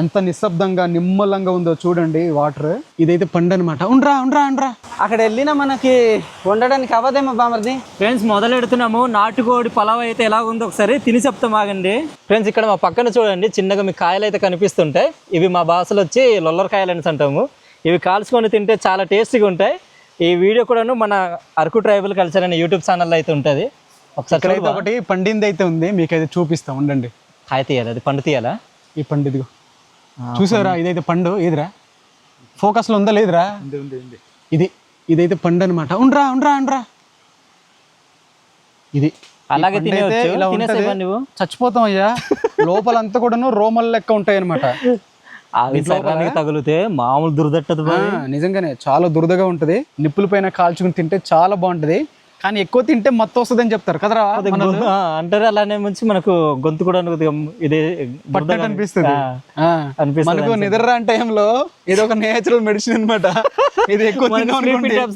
ఎంత నిశ్శబ్దంగా నిమ్మలంగా ఉందో చూడండి వాటర్. ఇదైతే పండు అనమాట ఉండ్రా ఉండ్రా ఉండ్రా. అక్కడ వెళ్ళినా మనకి వండడానికి అవ్వదేమో బామర్ది. ఫ్రెండ్స్ మొదలెడుతున్నాము. నాటుకోడి పలావ్ అయితే ఎలా ఉందో ఒకసారి తిని చెప్తాం ఆగండి. ఫ్రెండ్స్ ఇక్కడ మా పక్కన చూడండి చిన్నగా మీ కాయలు అయితే కనిపిస్తుంటాయి ఇవి మా భాషలో వచ్చి లొల్లర కాయలు అనేసి అంటాము. ఇవి కాల్చుకొని తింటే చాలా టేస్టీగా ఉంటాయి. ఈ వీడియో కూడాను మన అరకు ట్రైబల్ కల్చర్ అనే యూట్యూబ్ ఛానల్లో అయితే ఉంటుంది. ఒకసారి? ఒకటి పండింది అయితే ఉంది మీకు అయితే చూపిస్తాం ఉండండి. కాయ తీయాలి అది పండు తీయాలా? ఈ పండు ఇదిగో. చూసారా ఇదైతే పండు ఏదిరా? ఫోకస్లో ఉందా లేదురా ఇది ఇదైతే పండు అనమాట ఉండ్రా ఉండ్రా ఉండ్రా. ఇది. అలాగే. నువ్వు? చచ్చిపోతాం అయ్యా. లోపలంతా కూడాను రోమల్ లెక్క ఉంటాయి అనమాట అవి శరీరానికి తగిలితే మామూలు దురదట్టదు. నిజంగానే చాలా దురదగా ఉంటది. నిప్పుల పైన కాల్చుకుని తింటే చాలా బాగుంటది. కానీ ఎక్కువ తింటే మత్తు వస్తుందని చెప్తారు. కదరా అంటారు అలానే ముంచి మనకు గొంతు కూడా ఇది పట్టట్టు అనిపిస్తుంది. అనిపిస్తుంది మనకు నిద్ర టైంలో ఇది ఒక నేచురల్ మెడిసిన్ అన్నమాట. ఇది ఎక్కువ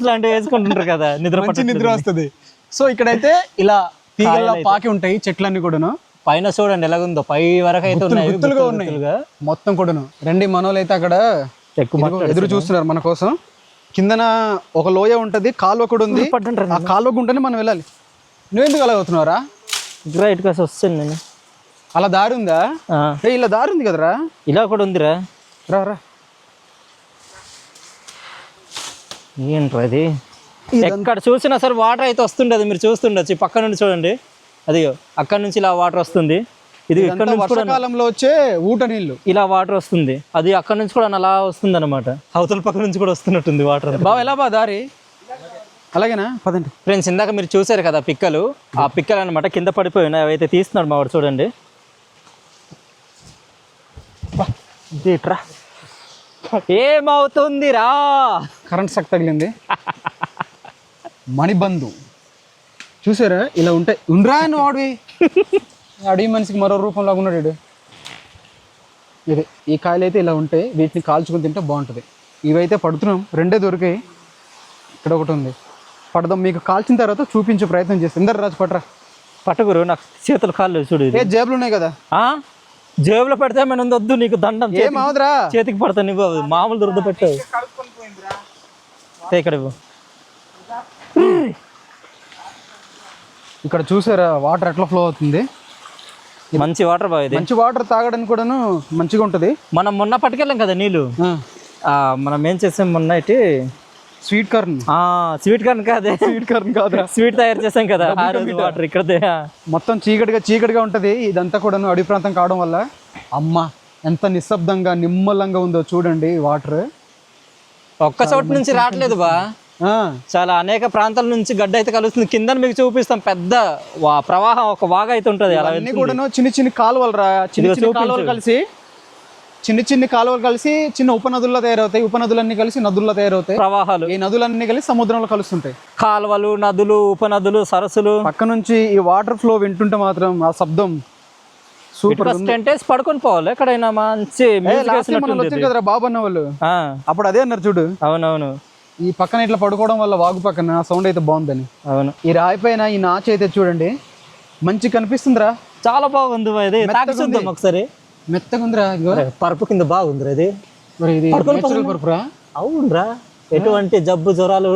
లాంటివి వేసుకుంటుంటారు కదా నిద్ర మంచి నిద్ర వస్తుంది. సో ఇక్కడైతే ఇలా తీగల్లా పాకి ఉంటాయి చెట్లన్నీ కూడాను. పైన చూడండి ఎలాగుందో. పై వరకు అయితే ఉన్నాయి. మొత్తం కూడాను. రెండు మనోళ్ళు అయితే అక్కడ ఎక్కువ ఎదురు చూస్తున్నారు మన కోసం. కిందన ఒక లోయ ఉంటది కాలువ కూడా ఉంది. ఆ కాలువ గుంటనే మనం వెళ్ళాలి. నువ్వెందుకు అలా అవుతున్నావురా? రైట్ కాసి వస్తాను నేను. అలా దారి ఉందా? ఏ ఇలా దారి ఉంది కదరా? ఇలా కూడా ఉందిరా. రా రా. ఏంట్రా అది ఎక్కడ చూసినా సరే వాటర్ అయితే వస్తుండదు. మీరు చూస్తుండొచ్చు. పక్క నుండి చూడండి. అది అక్కడ నుంచి ఇలా వాటర్ వస్తుంది. ఇది ఇక్కడ నుంచి కూడా వర్షాకాలంలో వచ్చే ఊట నీళ్ళు ఇలా వాటర్ వస్తుంది. అది అక్కడ నుంచి కూడా అలా వస్తుంది అనమాట అవతల పక్క నుంచి కూడా వస్తున్నట్టుంది వాటర్ బావ ఎలా బా దారి? అలాగేనా? పదండి. ఫ్రెండ్స్ ఇందాక మీరు చూసారు కదా పిక్కలు. ఆ పిక్కలు అనమాట కింద పడిపోయి ఉన్నాయి అవైతే తీస్తున్నాడు మా వాడు చూడండి. ఇట్రా. ఏమవుతుందిరా? కరెంట్ సక్ తగిలింది. మణిబంధు. చూసారా? ఇలా ఉంటాయి ఉండ్రా అని వాడివి. అడవి మనిషికి మరో రూపంలో ఉన్నాడు వీడు. ఇది ఈ కాయలు అయితే ఇలా ఉంటాయి వీటిని కాల్చుకుని తింటే బాగుంటుంది. ఇవైతే పడుతున్నాం రెండే దొరికాయి. ఇక్కడ ఒకటి ఉంది. పడదాం మీకు కాల్చిన తర్వాత చూపించే ప్రయత్నం చేస్తాం. ఇందరు రాజు పట్రా. పట్టుకురు నాకు చేతులు కాళ్ళు చూడు. ఏ జేబులు ఉన్నాయి కదా? ఆ? జేబులో పెడితే మన వద్దు నీకు దండం ఏం అవదురా? చేతికి పడతా నువ్వు మామూలు దురద పెట్టావు ఇక్కడ. ఇక్కడ చూసారా వాటర్ ఎట్లా ఫ్లో అవుతుంది? మంచి వాటర్ బాగా ఇది. మంచి వాటర్ తాగడానికి కూడాను మంచిగా ఉంటుంది. మనం మొన్న పట్టుకెళ్ళాం కదా నీళ్ళు. ఆ, మనం ఏం చేసాం మొన్న ఇటు స్వీట్ కార్న్. ఆ స్వీట్ కార్న్ కాదే. స్వీట్ కార్న్ కాదురా. స్వీట్ తయారు చేసాం కదా. వాటర్ ఇక్కడ మొత్తం చీకటిగా చీకటిగా ఉంటది. ఇదంతా కూడాను అడవి ప్రాంతం కావడం వల్ల. అమ్మ ఎంత నిశ్శబ్దంగా నిమ్మలంగా ఉందో చూడండి వాటర్. ఒక్క చోటు నుంచి రావట్లేదు బా. చాలా అనేక ప్రాంతాల నుంచి గడ్డ అయితే కలుస్తుంది. కింద మీకు చూపిస్తాం. పెద్ద ప్రవాహం ఒక వాగా అయితే ఉంటుంది అలా అన్ని కూడాను చిన్న చిన్న కాలువలు రా చిన్న చిన్న కాలువలు కలిసి చిన్న చిన్న కాలువలు కలిసి చిన్న ఉపనదుల్లో తయారవుతాయి. ఉపనదులన్నీ కలిసి నదుల్లో తయారవుతాయి. ప్రవాహాలు. ఈ నదులన్నీ కలిసి సముద్రంలో కలుస్తుంటాయి. కాలువలు నదులు ఉపనదులు సరస్సులు. పక్క నుంచి ఈ వాటర్ ఫ్లో వింటుంటే మాత్రం ఆ శబ్దం సూపర్ డేస్ పడుకొని పోవాలి. ఎక్కడైనా మంచి కదరా బాబు అన్న వాళ్ళు. ఆ, అప్పుడు అదే అన్నారు చూడు. అవునవును. ఈ పక్కన ఇట్లా పడుకోవడం వల్ల వాగు పక్కన సౌండ్ అయితే బాగుందని. అవును. ఈ రాయి పైన ఈ నాచు అయితే చూడండి. మంచి కనిపిస్తుందిరా. చాలా బాగుంది ఇది. చూద్దాం ఒకసారి మెత్తగా ఉందిరా పరుపు కింద బాగుందిరా ఇది. మరి ఇది పరుపురా? అవునరా. ఎటువంటి జబ్బు జ్వరాలు.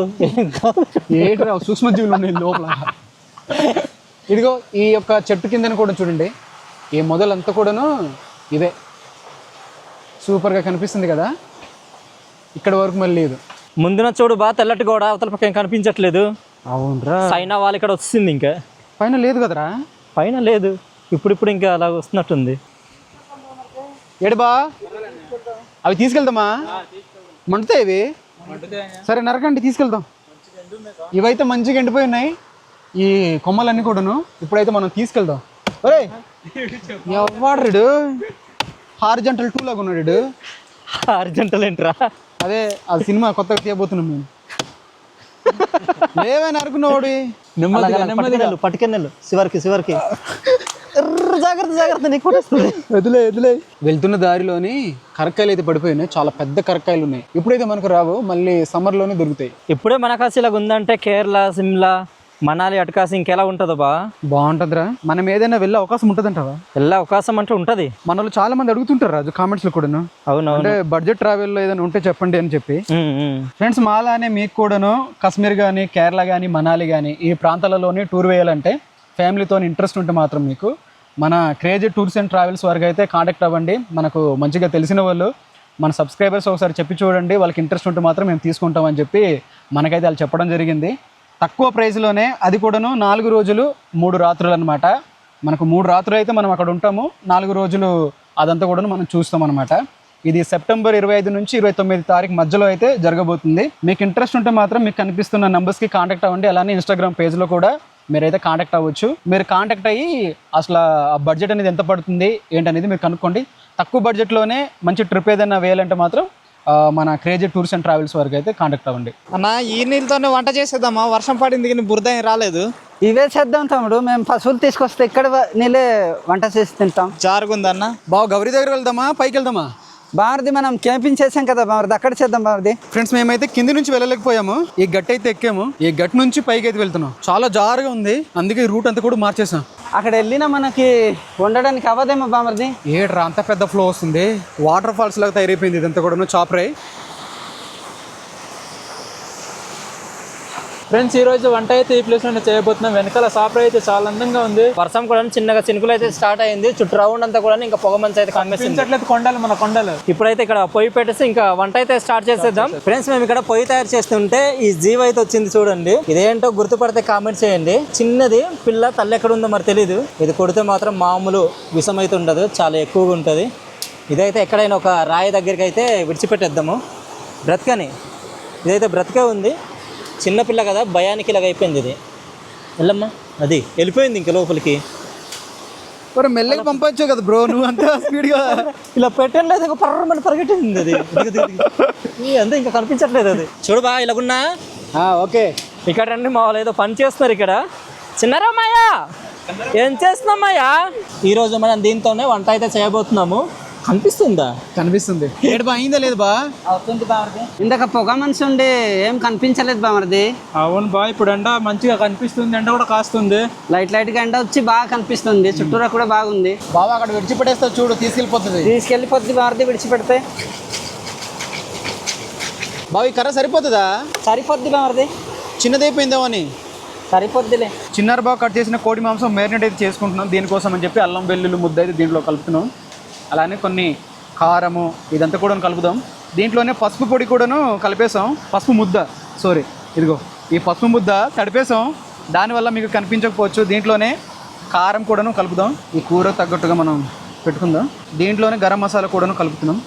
ఏంటిరా సూక్ష్మజీవులు ఉన్నాయి లోపల. ఇదిగో ఈ యొక్క చెట్టు కిందన కూడా చూడండి. ఈ మొదలంతా కూడాను ఇదే సూపర్గా కనిపిస్తుంది కదా. ఇక్కడ వరకు మళ్ళీ లేదు ముందున చూడు బా తెల్లటి గోడ అవతల పక్క ఏం కనిపించట్లేదు. అవునరా. సైనా వాళ్ళు ఇక్కడ వస్తుంది ఇంకా. పైన లేదు కదరా? పైన లేదు. ఇప్పుడిప్పుడు ఇంకా అలా వస్తున్నట్టుంది. ఏడుబా అవి తీసుకెళ్దామా? మండుతాయి ఇవి? సరే నరకండి తీసుకెళ్దాం. ఇవైతే మంచిగా ఎండిపోయి ఉన్నాయి. ఈ కొమ్మలన్నీ కూడాను ఇప్పుడైతే మనం తీసుకెళ్దాం. ఒరే ఎవడు హార్జంటల్ టూ లాగా ఉన్నాడు ఈడు. అర్జెంటల్ ఏంట్రా? అదే ఆ సినిమా కొత్తగా తీయబోతున్నాం మేము. లేవని అనుకున్నావాడు? నెమ్మదిగా నెమ్మదిగా. శివరికి శివరికి. ఎర్ర జాగ్రత్త జాగ్రత్త నీకు కొట్టేస్తుంది వదిలే వదిలే. వెళ్తున్న దారిలోని కరక్కాయలు అయితే పడిపోయినాయి. చాలా పెద్ద కరక్కాయలు ఉన్నాయి. ఇప్పుడైతే మనకు రావు మళ్ళీ సమ్మర్లోనే దొరుకుతాయి. ఇప్పుడే మనకాసి ఇలాగ ఉందంటే కేరళ సిమ్లా మనాలి అటుకాసి ఇంకెలా ఉంటుందో బా. బాగుంటుందిరా. మనం ఏదైనా వెళ్ళే అవకాశం ఉంటుందంటావా? వెళ్ళే అవకాశం అంటే ఉంటుంది. మనలో చాలా మంది అడుగుతుంటారు రాజు కామెంట్స్లో కూడాను. అవునవును. అంటే బడ్జెట్ ట్రావెల్లో ఏదైనా ఉంటే చెప్పండి అని చెప్పి. ఫ్రెండ్స్ మాలానే మీకు కూడాను కాశ్మీర్ కానీ కేరళ కానీ మనాలి కానీ ఈ ప్రాంతాలలోనే టూర్ వేయాలంటే ఫ్యామిలీతో ఇంట్రెస్ట్ ఉంటే మాత్రం మీకు మన క్రేజీ టూర్స్ అండ్ ట్రావెల్స్ వరకు అయితే కాంటాక్ట్ అవ్వండి. మనకు మంచిగా తెలిసిన వాళ్ళు మన సబ్స్క్రైబర్స్ ఒకసారి చెప్పి చూడండి. వాళ్ళకి ఇంట్రెస్ట్ ఉంటే మాత్రం మేము తీసుకుంటామని చెప్పి మనకైతే వాళ్ళు చెప్పడం జరిగింది. తక్కువ ప్రైస్లోనే అది కూడాను నాలుగు రోజులు మూడు రాత్రులు అనమాట మనకు మూడు రాత్రులు అయితే మనం అక్కడ ఉంటాము. నాలుగు రోజులు అదంతా కూడాను మనం చూస్తాం అనమాట ఇది సెప్టెంబర్ ఇరవై ఐదు నుంచి ఇరవై తొమ్మిది తారీఖు మధ్యలో అయితే జరగబోతుంది. మీకు ఇంట్రెస్ట్ ఉంటే మాత్రం మీకు కనిపిస్తున్న నెంబర్స్కి కాంటాక్ట్ అవ్వండి. అలానే ఇన్స్టాగ్రామ్ పేజ్లో కూడా మీరైతే కాంటాక్ట్ అవ్వచ్చు. మీరు కాంటాక్ట్ అయ్యి అసలు ఆ బడ్జెట్ అనేది ఎంత పడుతుంది ఏంటనేది మీరు కనుక్కోండి. తక్కువ బడ్జెట్లోనే మంచి ట్రిప్ ఏదైనా వేయాలంటే మాత్రం మన క్రేజీ టూర్స్ అండ్ ట్రావెల్స్ వరకు అయితే కాంటాక్ట్ అవ్వండి. అన్న ఈ నీళ్ళతోనే వంట చేసేద్దామా? వర్షం పడింది కానీ బురద ఏం రాలేదు. ఇవే చేద్దాం తమ్ముడు మేము పశువులు తీసుకొస్తే ఇక్కడ నీళ్ళే వంట చేసి తింటాం. జారుగుందన్న బావ గౌరీ దగ్గర వెళ్దామా? పైకి వెళ్దామా? బామర్ది మనం క్యాంపింగ్ చేసాం కదా బామర్ది అక్కడ చేద్దాం బామర్ది ఫ్రెండ్స్ మేమైతే కింది నుంచి వెళ్ళలేకపోయాము. ఈ గట్టి అయితే ఎక్కాము. ఈ గట్టి నుంచి పైకి అయితే వెళ్తున్నాం. చాలా జారుగా ఉంది. అందుకే రూట్ అంతా కూడా మార్చేసాం. అక్కడ వెళ్ళినా మనకి వండడానికి అవ్వదేమో బామర్ది. ఏడ్రా అంత పెద్ద ఫ్లో వస్తుంది. వాటర్ ఫాల్స్ లాగా తయారైపోయింది ఇదంతా కూడా చాపరై ఫ్రెండ్స్ ఈ రోజు వంట అయితే ఈ ప్లేస్లో చేయబోతున్నాం. వెనకాల సాపర్ అయితే చాలా అందంగా ఉంది. వర్షం కూడా చిన్నగా చినుకులు అయితే స్టార్ట్ అయింది. చుట్టూ రౌండ్ అంతా కూడా ఇంకా పొగ మంచి అయితే కనిపించట్లేదు కొండలు మన కొండలు. ఇప్పుడైతే ఇక్కడ పొయ్యి పెట్టేసి ఇంకా వంట అయితే స్టార్ట్ చేసేద్దాం. ఫ్రెండ్స్ మేము ఇక్కడ పొయ్యి తయారు చేస్తుంటే ఈ జీవ అయితే వచ్చింది చూడండి. ఇదేంటో గుర్తుపడితే కామెంట్ చేయండి. చిన్నది పిల్ల తల్లి ఎక్కడ ఉందో మరి తెలియదు ఇది కొడితే మాత్రం మామూలు విషం అయితే ఉండదు. చాలా ఎక్కువగా ఉంటుంది. ఇదైతే ఎక్కడైనా ఒక రాయి దగ్గరికి అయితే విడిచిపెట్టేద్దాము. బ్రతకని. ఇదైతే బ్రతికే ఉంది. చిన్న పిల్ల కదా భయానికి ఇలాగ అయిపోయింది ఇది. వెళ్ళమ్మా. అది వెళ్ళిపోయింది ఇంకా లోపలికి. మరి మెల్లగా పంపొచ్చు కదా బ్రో నువ్వు అంత స్పీడ్గా ఇలా పెట్టండి లేదు ఇంకా పర్రమని పరిగెట్టింది అది. అంతే ఇంకా కనిపించట్లేదు అది. చూడు బా ఇలాగున్నా. ఓకే. ఇక్కడ రండి మా వాళ్ళు ఏదో పని చేస్తున్నారు ఇక్కడ. చిన్నరామాయా ఏం చేస్తున్నామాయా ఈరోజు మనం దీంతోనే వంట అయితే చేయబోతున్నాము. కనిపిస్తుందా? కనిపిస్తుంది. ఏడు బా అయిందా లేదు బా? అవుతుంది బామర్ది ఇందాక పొగ మనిషి ఉండి ఏం కనిపించలేదు బామర్ది అవును బా ఇప్పుడు ఎండ మంచిగా కనిపిస్తుంది ఎండ కూడా కాస్తుంది. లైట్ లైట్గా ఎండ వచ్చి బాగా కనిపిస్తుంది చుట్టూరా కూడా బాగుంది. బాబా అక్కడ విడిచిపెట్టేస్తావు చూడు తీసుకెళ్ళిపోతుంది. తీసుకెళ్ళిపోద్ది బామర్ది విడిచిపెడితే. బాబు ఈ కర్ర సరిపోతుందా? సరిపోద్ది బామర్ది చిన్నదైపోయిందేమో అని. సరిపోద్దిలే. చిన్నారు బాగా కట్ చేసిన కోడి మాంసం మేరినేట్ అయితే చేసుకుంటున్నాం దీనికోసం అని చెప్పి అల్లం వెల్లుల్లి ముద్ద అయితే దీంట్లో కలుపుతున్నాం. అలానే కొన్ని కారము ఇదంతా కూడా కలుపుదాం. దీంట్లోనే పసుపు పొడి కూడాను కలిపేసాం పసుపు ముద్ద సారీ ఇదిగో ఈ పసుపు ముద్ద తడిపేసాం దానివల్ల మీకు కనిపించకపోవచ్చు. దీంట్లోనే కారం కూడాను కలుపుదాం. ఈ కూర తగ్గట్టుగా మనం పెట్టుకుందాం. దీంట్లోనే గరం మసాలా కూడాను కలుపుతున్నాం.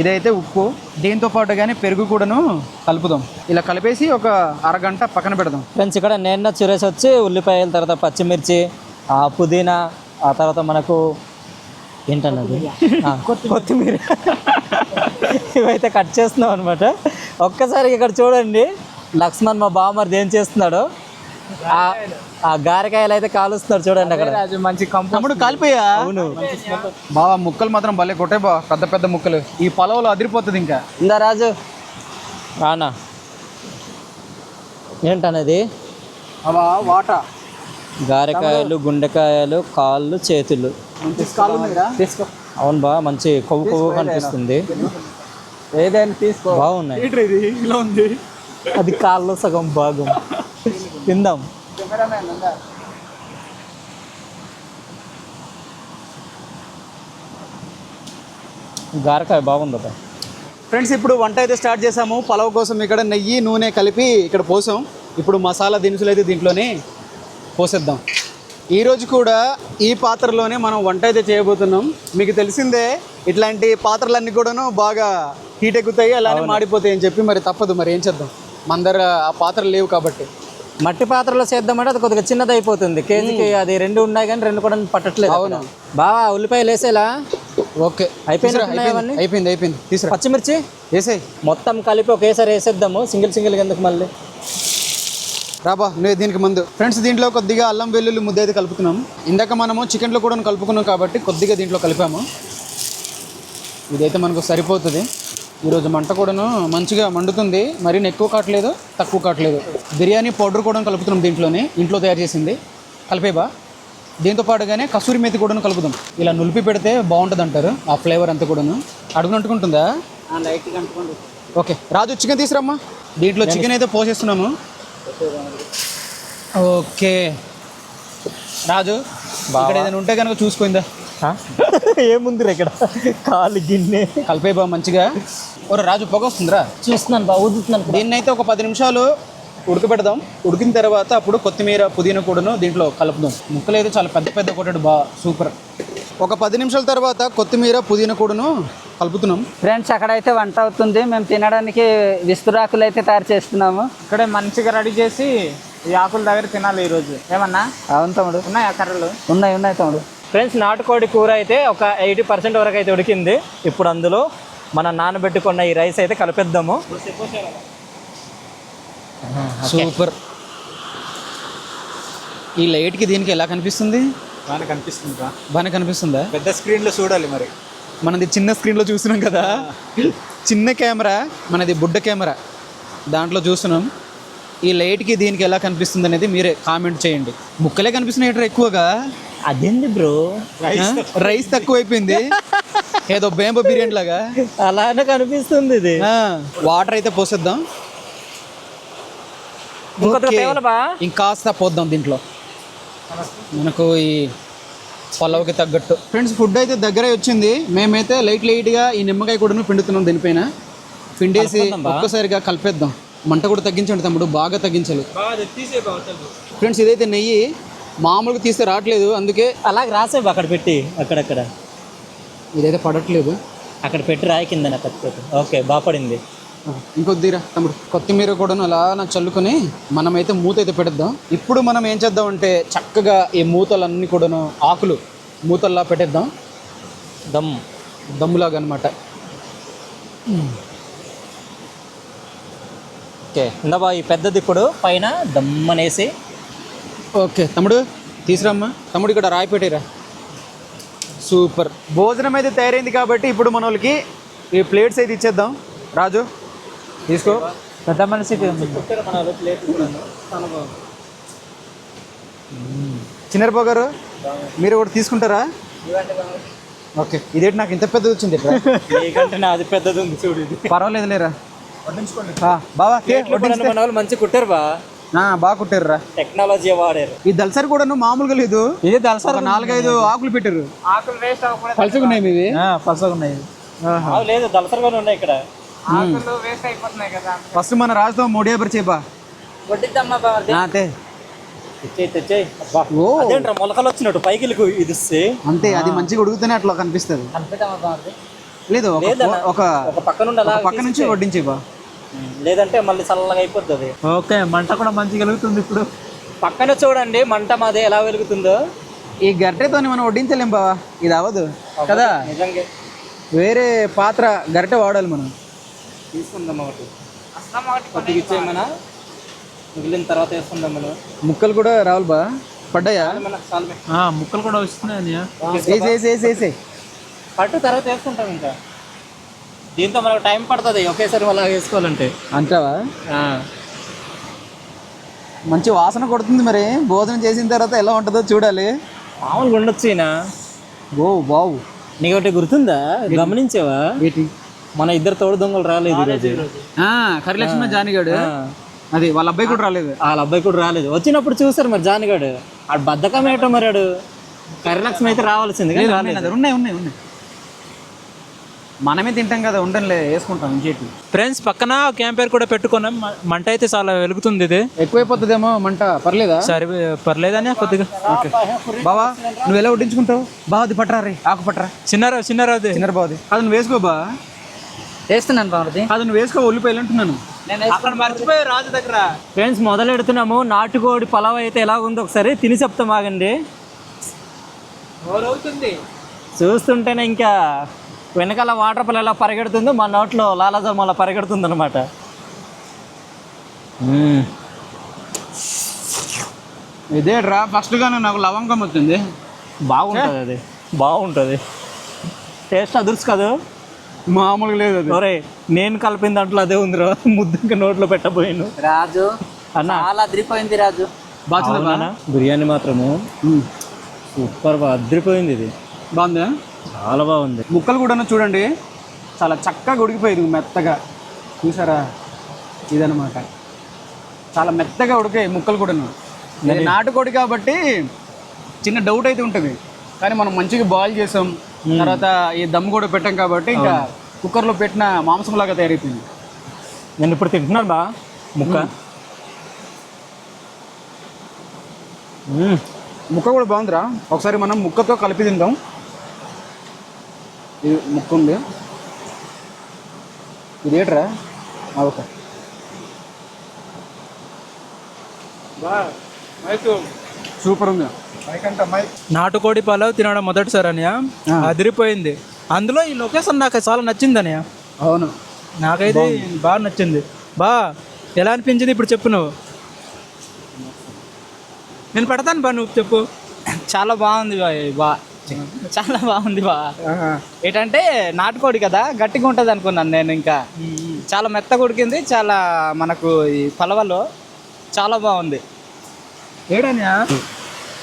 ఇదైతే ఉప్పు. దీంతో పాటు కానీ పెరుగు కూడాను కలుపుదాం. ఇలా కలిపేసి ఒక అరగంట పక్కన పెడదాం. ఫ్రెండ్స్ ఇక్కడ నేను చురేసి వచ్చి ఉల్లిపాయల తర్వాత పచ్చిమిర్చి ఆ పుదీనా ఆ తర్వాత మనకు ఏంటన్నది? ఆ, కొత్తిమీర. ఇవైతే కట్ చేస్తున్నాం అనమాట ఒక్కసారి ఇక్కడ చూడండి. లక్ష్మణ్ మా బామ్మర్ది ఏం చేస్తున్నాడో? ఆ- ఆ గారెకాయలు అయితే కాలుస్తున్నాడు చూడండి అక్కడ. రాజు మంచి కంపు తమ్ముడు కాలిపోయా? అవును. బావా ముక్కలు మాత్రం భలే కొట్టే బా పెద్ద పెద్ద ముక్కలు. ఈ పొలంలో అదిరిపోతుంది ఇంకా. ఇందా రాజు. రానా? ఏంటనేది అవా వాటా. గారెకాయలు గుండెకాయలు కాళ్ళు చేతులు. తీసుకో అవును బా మంచి కొవ్వు కొవ్వు కనిపిస్తుంది ఏదైనా తీసుకో. బాగున్నాయి. ఇది? ఇలా ఉంది. అది కాళ్ళు సగం భాగం. తిందాం. గారకాయ బాగుందట ఫ్రెండ్స్ ఇప్పుడు వంట అయితే స్టార్ట్ చేసాము పలావ్ కోసం ఇక్కడ నెయ్యి నూనె కలిపి ఇక్కడ పోసాం. ఇప్పుడు మసాలా దినుసులు అయితే దీంట్లోనే పోసేద్దాం. ఈరోజు కూడా ఈ పాత్రలోనే మనం వంట అయితే చేయబోతున్నాం. మీకు తెలిసిందే ఇట్లాంటి పాత్రలన్నీ కూడాను బాగా హీట్ ఎక్కుతాయి అలానే మాడిపోతాయి అని చెప్పి మరి తప్పదు మరి ఏం చేద్దాం? మన దగ్గర ఆ పాత్రలు లేవు కాబట్టి. మట్టి పాత్రలో చేద్దామంటే అది కొద్దిగా చిన్నది అయిపోతుంది. కేజీకి అది రెండు ఉన్నాయి కానీ రెండు కూడా పట్టట్లేదు అవును. బావా ఉల్లిపాయలు వేసేలా? ఓకే. అవన్నీ? అయిపోయింది అయిపోయింది. తీసురా. పచ్చిమిర్చి? వేసేయి. మొత్తం కలిపి ఒకేసారి వేసేద్దాము. సింగిల్ సింగిల్ ఎందుకు మళ్ళీ? రాబా నువ్వు దీనికి ముందు. ఫ్రెండ్స్ దీంట్లో కొద్దిగా అల్లం వెల్లుల్లి ముద్ద అయితే కలుపుతున్నాం. ఇందాక మనము చికెన్లో కూడా కలుపుకున్నాం కాబట్టి కొద్దిగా దీంట్లో కలిపాము. ఇదైతే మనకు సరిపోతుంది. ఈరోజు మంట కూడాను మంచిగా మండుతుంది. మరీ ఎక్కువ కావట్లేదు తక్కువ కావట్లేదు. బిర్యానీ పౌడర్ కూడా కలుపుతున్నాం దీంట్లోనే. ఇంట్లో తయారు చేసింది. కలిపేబా దీంతో పాటుగానే కసూరి మేతి కూడాను కలుపుదాం. ఇలా నులిపి పెడితే బాగుంటుంది అంటారు ఆ ఫ్లేవర్ అంతా కూడాను. అడుగున అంటుకుంటుందా? ఓకే. రాజు చికెన్ తీసురమ్మా దీంట్లో చికెన్ అయితే పోసేస్తున్నాము. ఓకే. రాజు ఇక్కడ ఏదైనా ఉంటే కనుక చూసుకోయిందా ఏముంది ఇక్కడ? కాలు గిన్నె. కలిపే బా మంచిగా. ఓరే రాజు పొగ వస్తుందిరా. చూస్తున్నాను బా ఊదుతున్నాను దీన్ని అయితే ఒక పది నిమిషాలు ఉడకబెడదాం. ఉడికిన తర్వాత అప్పుడు కొత్తిమీర పుదీనా కూడాను దీంట్లో కలుపుదాం. ముక్కలు అయితే చాలా పెద్ద పెద్ద కొట్టాడు బా. సూపర్. ఒక పది నిమిషాల తర్వాత కొత్తిమీర పుదీనా కూడాను కలుపుతున్నాం. ఫ్రెండ్స్ అక్కడైతే వంట అవుతుంది. మేము తినడానికి విస్తురాకులు అయితే తయారు చేస్తున్నాము. ఇక్కడే మంచిగా రెడీ చేసి ఈ ఆకుల దగ్గర తినాలి ఈరోజు. ఏమన్నా? అవును తమ్ముడు. ఉన్నాయా కర్రలు? ఉన్నాయి ఉన్నాయి తమ్ముడు. ఫ్రెండ్స్ నాటుకోడి కూర అయితే ఒక ఎయిటీ పర్సెంట్ వరకు అయితే ఉడికింది. ఇప్పుడు అందులో మనం నానబెట్టుకున్న ఈ రైస్ అయితే కలిపేద్దాము. సూపర్. ఈ లైట్కి దీనికి ఎలా కనిపిస్తుంది? బాగా కనిపిస్తుంది బా బాగానే కనిపిస్తుందా? పెద్ద స్క్రీన్లో చూడాలి మరి. మనది చిన్న స్క్రీన్లో చూస్తున్నాం కదా. చిన్న కెమెరా మనది బుడ్డ కెమెరా. దాంట్లో చూస్తున్నాం. ఈ లైట్కి దీనికి ఎలా కనిపిస్తుంది అనేది మీరే కామెంట్ చేయండి. ముక్కలే కనిపిస్తున్నాయి ఎక్కువగా. అదేంది బ్రో? రైస్ తక్కువ. అయిపోయింది ఏదో బేంబో బిర్యానీ లాగా. అలానే కనిపిస్తుంది ఇది. ఆ, వాటర్ అయితే పోసేద్దాం. ఇంకాస్త పోద్దాం దీంట్లో. మనకు ఈ పొలవకి తగ్గట్టు. ఫ్రెండ్స్ ఫుడ్ అయితే దగ్గరే వచ్చింది. మేమైతే లైట్ లైట్గా ఈ నిమ్మకాయ కూడా పిండుతున్నాం దీనిపైన. పిండేసి. ఒక్కసారిగా కలిపేద్దాం. మంట కూడా తగ్గించండి తమ్ముడు బాగా తగ్గించాలి. ఫ్రెండ్స్ ఇదైతే నెయ్యి. మామూలుగా తీస్తే రావట్లేదు అందుకే అలాగే రాసేవి అక్కడ పెట్టి అక్కడక్కడ. ఇదైతే పడట్లేదు. అక్కడ పెట్టి రాయి కింద ఓకే బాగా పడింది. ఇంకొద్దిరా తమ్ముడు. కొత్తిమీర కూడాను అలా చల్లుకొని మనమైతే మూత అయితే పెడద్దాం. ఇప్పుడు మనం ఏం చేద్దాం అంటే చక్కగా ఈ మూతలన్నీ కూడాను ఆకులు మూతల్లా పెట్టేద్దాం. దమ్. దమ్ములాగా అనమాట ఓకే ఇందా ఈ పెద్దది ఇప్పుడు పైన దమ్ అనేసి ఓకే తమ్ముడు తీసురమ్మా తమ్ముడు ఇక్కడ రాయి పెట్టిరా సూపర్. భోజనం అయితే తయారైంది కాబట్టి ఇప్పుడు మన వాళ్ళకి ఈ ప్లేట్స్ అయితే ఇచ్చేద్దాం. రాజు. తీసుకో. పెద్ద మనిషికి చిన్నరబాబు గారు మీరు కూడా తీసుకుంటారా? ఓకే. ఇదేంటి నాకు ఇంత పెద్దది వచ్చింది ఇక్కడ? నాది పెద్దది ఉంది చూడు ఇది. పర్వాలేదు లేరా? వడ్డించుతే. మన వాళ్ళు మంచి కుట్టారు బా. ఆ, బాగా కుట్టారురా. టెక్నాలజీ వాడారు. ఈ దల్సరి కూడా మామూలుగా లేదు. ఇది దలసరి ఒక నాలుగైదు ఆకులు పెట్టారు. ఆకులు వేస్ట్ అవ్వకుండా పలుచుకున్నాయి మీవి పలసగా ఉన్నాయి. లేదు దళసరిగానే ఉన్నాయి ఇక్కడ. వేస్ట్ అయిపోతున్నాయి కదా ఫస్ట్ మన రాజుతో మూడేపరి చేపా వడ్డిద్దమ్మా అంతే అదేంట్రా మొలకలు వచ్చినట్టు పైకి ఇది అంతే అది మంచిగా ఉడుకుతూనే అట్లా కనిపిస్తుంది. లేదు ఒక పక్క నుండి అలా ఒక పక్క నుంచి వడ్డించేపా లేదంటే మళ్ళీ చల్లగా అయిపోతుంది ఓకే మంట కూడా మంచిగా వెలుగుతుంది ఇప్పుడు. పక్కన చూడండి మంట మాది ఎలా వెలుగుతుందో. ఈ గరిటెతోని మనం వడ్డించలేం బావా ఇది అవ్వదు కదా? నిజంగా. వేరే పాత్ర గరిటె వాడాలి మనం. తీసుకుందాం ఒకటి. కొద్దిగా ఇచ్చేయమనా? మిగిలిన తర్వాత వేసుకుందాం మనం. ముక్కలు కూడా రావాలి బా. పడ్డాయా? మనకు ముక్కలు కూడా వస్తున్నాయి వేసి వేసి వేసి వేసి పట్టు తర్వాత వేసుకుంటాం ఇంకా. దీంతో మనకు టైం పడుతుంది. ఒకేసారి అలా వేసుకోవాలంటే. అంటావా? మంచి వాసన కొడుతుంది మరి. భోజనం చేసిన తర్వాత ఎలా ఉంటుందో చూడాలి. మామూలుగా ఉండొచ్చు ఈయన. ఓ బావు నీకు ఒకటి గుర్తుందా గమనించావా? ఏంటి? మన ఇద్దరు తోడు దొంగలు రాలేదు కరిలక్ష్మి జానిగాడు. అది వాళ్ళ అబ్బాయి కూడా రాలేదు. వాళ్ళ అబ్బాయి కూడా రాలేదు. వచ్చినప్పుడు చూసారు మరి జానిగాడు. ఆడు బద్దకం ఏటో మరి ఆడు. కరిలక్ష్మి అయితే రావాల్సింది కానీ రాలేదు. ఉన్నాయి, ఉన్నాయి ఉన్నాయి మనమే తింటాం కదా ఉండలే వేసుకుంటాం ఇంకేటి. ఫ్రెండ్స్ పక్కన క్యాంపేర్ కూడా పెట్టుకున్నాం. మంట అయితే చాలా వెలుగుతుంది ఇది. ఎక్కువైపోతుందేమో మంట. పర్లేదా? సరే పర్లేదని కొద్దిగా. బావా నువ్వు ఎలా వడ్డించుకుంటావు? బావ అది పట్టరా రే ఆకు పట్టరా చిన్నారావు చిన్నారావుది. చిన్నర బావది. అది నువ్వు వేసుకో బా. వేస్తున్నాను బామర్ది అది నువ్వు వేసుకో ఉల్లిపాయలు అంటున్నాను. నేను అక్కడ మర్చిపోయి రాజు దగ్గర. ఫ్రెండ్స్ మొదలెడుతున్నాము. నాటుకోడి పలావ్ అయితే ఎలా ఉందో ఒకసారి తిని చెప్తాం ఆగండి. అవుతుంది చూస్తుంటేనే ఇంకా వెనకాల వాటర్ పల్ ఎలా పరిగెడుతుందో మా నోట్లో లాలాజం అలా పరిగెడుతుంది అనమాట ఇదే రా ఫస్ట్ గానే నాకు లవంగం వచ్చింది. బాగుంటుంది అది. బాగుంటుంది. టేస్ట్ అదుర్స్ కాదు. మామూలుగా లేదు అది. ఒరే నేను కలిపిన దాంట్లో అదే ఉందిరా. ముద్దు ఇంకా నోట్లో పెట్టబోయాను. రాజు అన్న. చాలా అదిరిపోయింది రాజు. బాగా? బిర్యానీ మాత్రము సూపర్ బా అదిరిపోయింది ఇది. బాగుందా? చాలా బాగుంది. ముక్కలు కూడా చూడండి. చాలా చక్కగా ఉడికిపోయింది మెత్తగా. చూసారా? ఇదనమాట చాలా మెత్తగా ఉడికాయి ముక్కలు కూడాను. నాటుకోడి కాబట్టి చిన్న డౌట్ అయితే ఉంటుంది. కానీ మనం మంచిగా బాయిల్ చేసాం. తర్వాత ఈ దమ్ కూడా పెట్టాం కాబట్టి ఇంకా కుక్కర్లో పెట్టిన మాంసం లాగా తయారైపోయింది. నేను ఇప్పుడు తింటున్నాను బా ముక్క. ముక్క కూడా బాగుందిరా. ఒకసారి మనం ముక్కతో కలిపి తిందాం. ఇది ముక్క ఉంది. ఇది ఏట్రా? ఓకే సూపర్ ఉంది. నాటుకోడి పలావ్ తినడం మొదటిసారి అనియా అదిరిపోయింది. అందులో ఈ లొకేషన్ నాకు చాలా నచ్చింది అనియా అవును. నాకైతే బాగా నచ్చింది. బా ఎలా అనిపించింది ఇప్పుడు చెప్పు నువ్వు? నేను పెడతాను బా నువ్వు చెప్పు. చాలా బాగుంది బా బా. చాలా బాగుంది బా. ఏంటంటే నాటుకోడి కదా గట్టిగా ఉంటుంది అనుకున్నాను నేను ఇంకా. చాలా మెత్తగా ఉడికింది చాలా మనకు ఈ పలవలో చాలా బాగుంది. ఏడనియా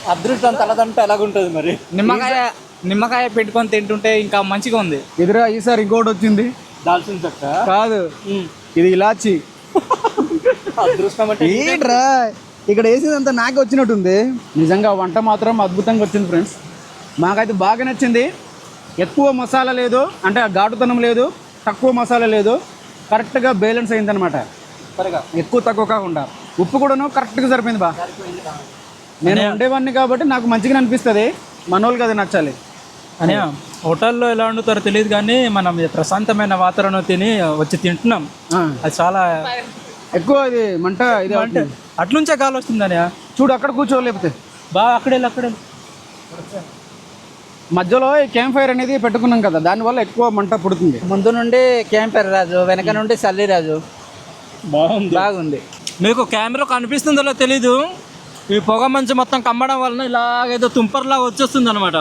అదృష్టం తలదంటే ఎలాగుంటుంది మరి? నిమ్మకాయ నిమ్మకాయ పెట్టుకొని తింటుంటే ఇంకా మంచిగా ఉంది. ఎదురా ఈసారి ఇంకోటి వచ్చింది. దాల్చిన చెక్క? కాదు. ఇది ఇలాచి. అదృష్టం అంటే ఏంట్రా? ఇక్కడ వేసేదంతా నాకే వచ్చినట్టుంది. నిజంగా వంట మాత్రం అద్భుతంగా వచ్చింది ఫ్రెండ్స్. మాకైతే బాగా నచ్చింది. ఎక్కువ మసాలా లేదు. అంటే ఘాటుతనం లేదు. తక్కువ మసాలా లేదు. కరెక్ట్గా బ్యాలెన్స్ అయిందనమాట ఎక్కువ తక్కువ కాకుండా. ఉప్పు కూడాను కరెక్ట్గా సరిపోయింది బా. నేను ఉండేవాడిని కాబట్టి నాకు మంచిగా అనిపిస్తుంది. మనోళ్ళకి అది నచ్చాలి. అనియా హోటల్లో ఎలా వండుతారో తెలియదు కానీ మనం ప్రశాంతమైన వాతావరణం తిని వచ్చి తింటున్నాం. అది చాలా ఎక్కువ ఇది మంట ఇది అంటే అట్లుంచే గాలి వస్తుంది అనియా. చూడు అక్కడ కూర్చోలేకపోతే బాగా అక్కడే అక్కడే మధ్యలో ఈ క్యాంప్ ఫైర్ అనేది పెట్టుకున్నాం కదా దానివల్ల ఎక్కువ మంట పుడుతుంది. ముందు నుండి క్యాంపర్ రాజు వెనక నుండి సల్లి రాజు. బాగుంది. బాగుంది. మీకు కెమెరా కనిపిస్తుందో తెలీదు. ఈ పొగ మంచు మొత్తం కమ్మడం వలన ఇలాగేదో తుంపర్లాగా వచ్చేస్తుంది అనమాట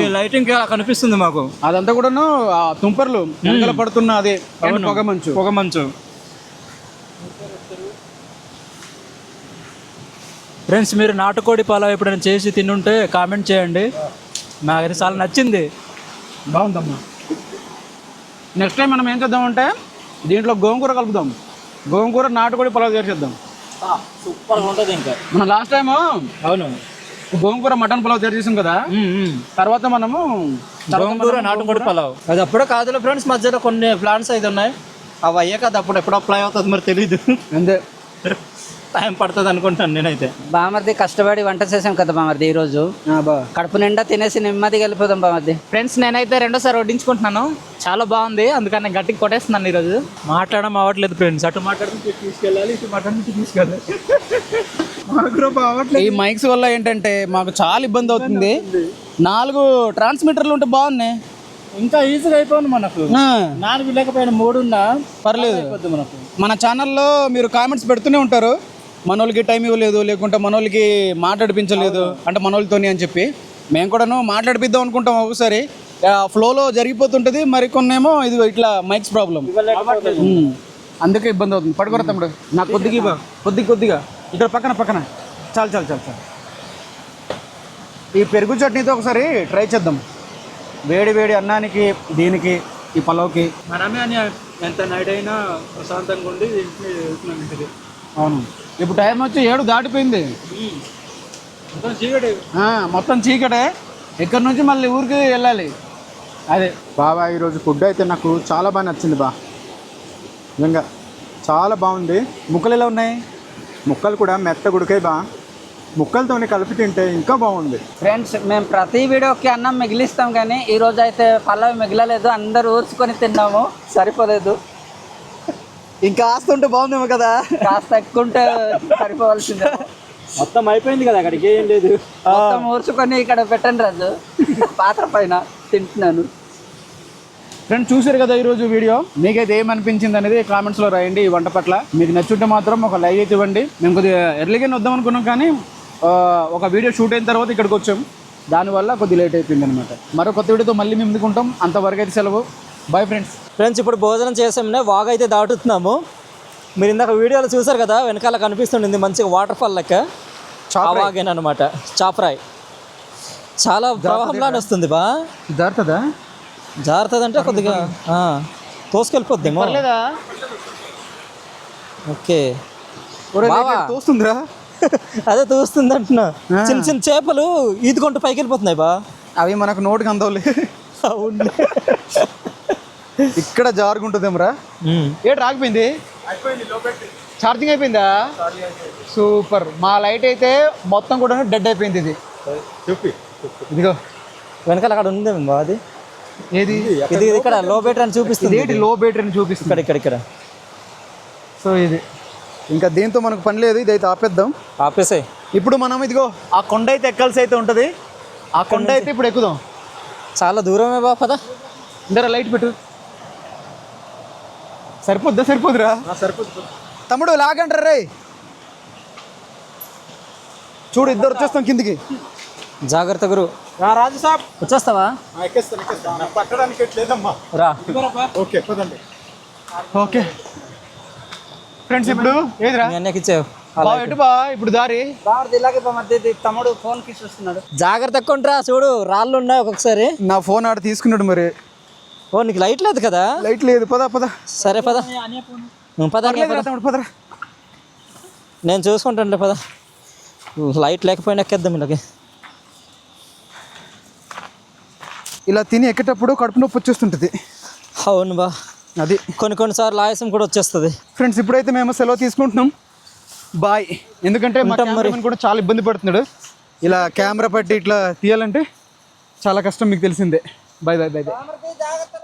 ఈ లైటింగ్ కనిపిస్తుంది మాకు. అదంతా కూడాను ఆ తుంపర్లు వెనకాల పడుతున్న అదే పొగ మంచు. పొగ మంచు. ఫ్రెండ్స్ మీరు నాటుకోడి పలావ్ ఎప్పుడైనా చేసి తినుంటే కామెంట్ చేయండి. నాకైతే చాలా నచ్చింది. బాగుందమ్మా. నెక్స్ట్ టైం మనం ఏం చేద్దామంటే దీంట్లో గోంగూర కలుపుదాం. గోంగూర నాటుకోడి పొలావ్ చేసేద్దాం సూపర్ ఉంటుంది ఇంకా. మనం లాస్ట్ టైం అవును. గోంగూర మటన్ పొలావ్ తయారు చేసాం కదా. తర్వాత మనము గోంగూర నాటుకోడి పలావ్. అది అప్పుడే కాదులే ఫ్రెండ్స్ మధ్యలో కొన్ని ప్లాన్స్ అయితే ఉన్నాయి. అవి అయ్యే కదా అప్పుడు ఎప్పుడు అప్లై అవుతుంది మరి తెలీదు. అంతే. టైం పడుతుంది అనుకుంటాను నేనైతే. బామర్ది కష్టపడి వంట చేసాం కదా బామర్ది ఈరోజు. ఆ, బా. కడుపు నిండా తినేసి నెమ్మదిగా వెళ్ళిపోదాం బామర్ది. ఫ్రెండ్స్ నేనైతే రెండోసారి వడ్డించుకుంటున్నాను. చాలా బాగుంది అందుకని నేను గట్టిగా కొట్టేస్తున్నాను ఈరోజు. మాట్లాడడం అవ్వట్లేదు ఫ్రెండ్స్. అటు మాట్లాడితే తీసుకెళ్ళాలి ఇటు మాట్లాడితే తీసుకెళ్ళాలి. ఈ మైక్స్ వల్ల ఏంటంటే మాకు చాలా ఇబ్బంది అవుతుంది. నాలుగు ట్రాన్స్మిటర్లు ఉంటే బాగున్నాయి. ఇంకా ఈజీగా అయిపోయింది మనకు. నాలుగు లేకపోయినా మూడున్నా పర్లేదు. అయిపోద్ది మనకు. మన ఛానల్లో మీరు కామెంట్స్ పెడుతూనే ఉంటారు. మనోళ్ళకి టైం ఇవ్వలేదు లేకుంటే మనోళ్ళకి మాట్లాడిపించలేదు అంటే మనోళ్ళతోని అని చెప్పి. మేము కూడాను మాట్లాడిపిద్దాం అనుకుంటాం ఒకసారి. ఫ్లోలో జరిగిపోతుంటుంది మరి కొన్నేమో ఇది ఇట్లా మైక్స్ ప్రాబ్లం అందుకే ఇబ్బంది అవుతుంది. పడుకోరా తమ్ముడు? నాకు కొద్దిగా. కొద్ది కొద్దిగా. ఇక్కడ పక్కన పక్కన. చాలు చాలు చాలు చాలు. ఈ పెరుగు చట్నీతో ఒకసారి ట్రై చేద్దాం. వేడి వేడి అన్నానికి దీనికి ఈ పలావ్కి. మనమే అని ఎంత నైట్ అయినా ప్రశాంతంగా ఉండి అవును. ఇప్పుడు టైం వచ్చి ఏడు దాటిపోయింది. మొత్తం చీకటి. ఆ, మొత్తం చీకటే. ఇక్కడ నుంచి మళ్ళీ ఊరికి వెళ్ళాలి? అదే. బాబా ఈరోజు ఫుడ్ అయితే నాకు చాలా బాగా నచ్చింది బా. నిజంగా చాలా బాగుంది. ముక్కలు ఎలా ఉన్నాయి? ముక్కలు కూడా మెత్త గుడికాయి బా. ముక్కలతోని కలిపి తింటే ఇంకా బాగుంది. ఫ్రెండ్స్ మేము ప్రతి వీడియోకి అన్నం మిగిలిస్తాం కానీ ఈ రోజు అయితే పల్లవి మిగలలేదు. అందరూ ఊర్చుకొని తిన్నాము. సరిపోలేదు. ఇంకా ఆస్తుంటే బాగుందేమో కదా. కాస్త ఎక్కువ ఉంటే సరిపోవాల్సిందే. మొత్తం అయిపోయింది కదా అక్కడికి ఏం లేదు. మొత్తం ఊర్చుకొని ఇక్కడ పెట్టండి రాజు. పాత్ర పైన తింటున్నాను. ఫ్రెండ్స్ చూసారు కదా ఈరోజు వీడియో? మీకైతే ఏమనిపించింది అనేది కామెంట్స్లో రాయండి ఈ వంట పట్ల. మీకు నచ్చుంటే మాత్రం ఒక లైక్ అయితే ఇవ్వండి. మేము కొద్దిగా ఎర్లీగానే వద్దాం అనుకున్నాం కానీ ఆ, ఒక వీడియో షూట్ అయిన తర్వాత ఇక్కడికి వచ్చాం. దానివల్ల కొద్ది లేట్ అయిపోయింది అనమాట మరో కొత్త వీడియోతో మళ్ళీ మేము ముందుకుంటాం. అంతవరకు అయితే సెలవు. బాయ్ ఫ్రెండ్స్ ఫ్రెండ్స్ ఇప్పుడు భోజనం చేసామనే వాగ్ అయితే దాటుతున్నాము. మీరు ఇందాక వీడియోలో చూసారు కదా వెనకాల కనిపిస్తుండింది మంచిగా వాటర్ ఫాల్ లెక్క. ఆ వాగేనమాట చాప్రాయ్ చాలా ప్రవాహంలానే వస్తుంది బా. జారుతుందా జాగ్రత్త అంటే కొద్దిగా ఆ, తోసుకెళ్ళిపోద్దేమో. ఓకే. తోస్తుందిరా. అదే తోస్తుంది అంటున్నా చిన్న చిన్న చేపలు ఈదుకుంటూ పైకి వెళ్ళిపోతున్నాయి బా. అవి మనకు నోటికి అందవులే. అవును ఇక్కడ జారుగుంటుందేమరా. ఏడు రాకపోయింది? ఛార్జింగ్ అయిపోయిందా? సూపర్. మా లైట్ అయితే మొత్తం కూడా డెడ్ అయిపోయింది ఇది. ఇదిగో. వెనకాల అక్కడ ఉంది అది? ఏది? ఇది ఇక్కడ లో బెటర్ అని చూపిస్తుంది ఇదేంటి లో బ్యాటరీని చూపిస్తుంది? ఇక్కడ ఇక్కడ ఇక్కడ. సో ఇది. ఇంకా దీంతో మనకు పని లేదు ఇది అయితే ఆపేద్దాం. ఆపేసే ఇప్పుడు మనం ఇదిగో ఆ కొండ అయితే ఎక్కాల్సి అయితే ఉంటుంది. ఆ కొండ అయితే ఇప్పుడు ఎక్కుదాం. చాలా దూరమే బా పద. ఇందరా లైట్ పెట్టు. సరిపోద్దా సరిపోదురా? సరిపోద్దు. తమ్ముడు లాగంటారా రే. చూడు ఇద్దరు వచ్చేస్తాం కిందికి. జాగ్రత్త గురు. రాజు సాబ్. వచ్చేస్తావా? పట్టడానికి రా. ఓకే పదండి. ఓకే. ఫ్రెండ్స్ ఇప్పుడు ఏదిరా? మీ అన్నకి ఇచ్చావు బా ఎటు బా? ఇప్పుడు దారి. ఇలాగే మధ్య తమ్ముడు ఫోన్కి చూస్తున్నాడు జాగ్రత్త కొంట్రా చూడు రాళ్ళు ఉన్నాయి ఒక్కొక్కసారి. నా ఫోన్ ఆడ తీసుకున్నాడు మరి. ఓ నీకు లైట్ లేదు కదా? లైట్ లేదు. పద పద. సరే పద. పద పదరా నేను చూసుకుంటానులే పద. లైట్ లేకపోయినా ఎక్కేద్దాం ఇలాగే ఇలా తిని ఎక్కేటప్పుడు కడుపు నొప్పి వచ్చేస్తుంటుంది. అవును బా. అది. కొన్ని కొన్నిసార్లు ఆయాసం కూడా వచ్చేస్తుంది. ఫ్రెండ్స్ ఇప్పుడైతే మేము సెలవు తీసుకుంటున్నాం. బాయ్. ఎందుకంటే మా కెమెరామెన్ కూడా చాలా ఇబ్బంది పడుతున్నాడు. ఇలా కెమెరా పట్టి ఇట్లా తీయాలంటే చాలా కష్టం మీకు తెలిసిందే. బాయ్ బాయ్ బాయ్ బాయ్ జాగ్రత్త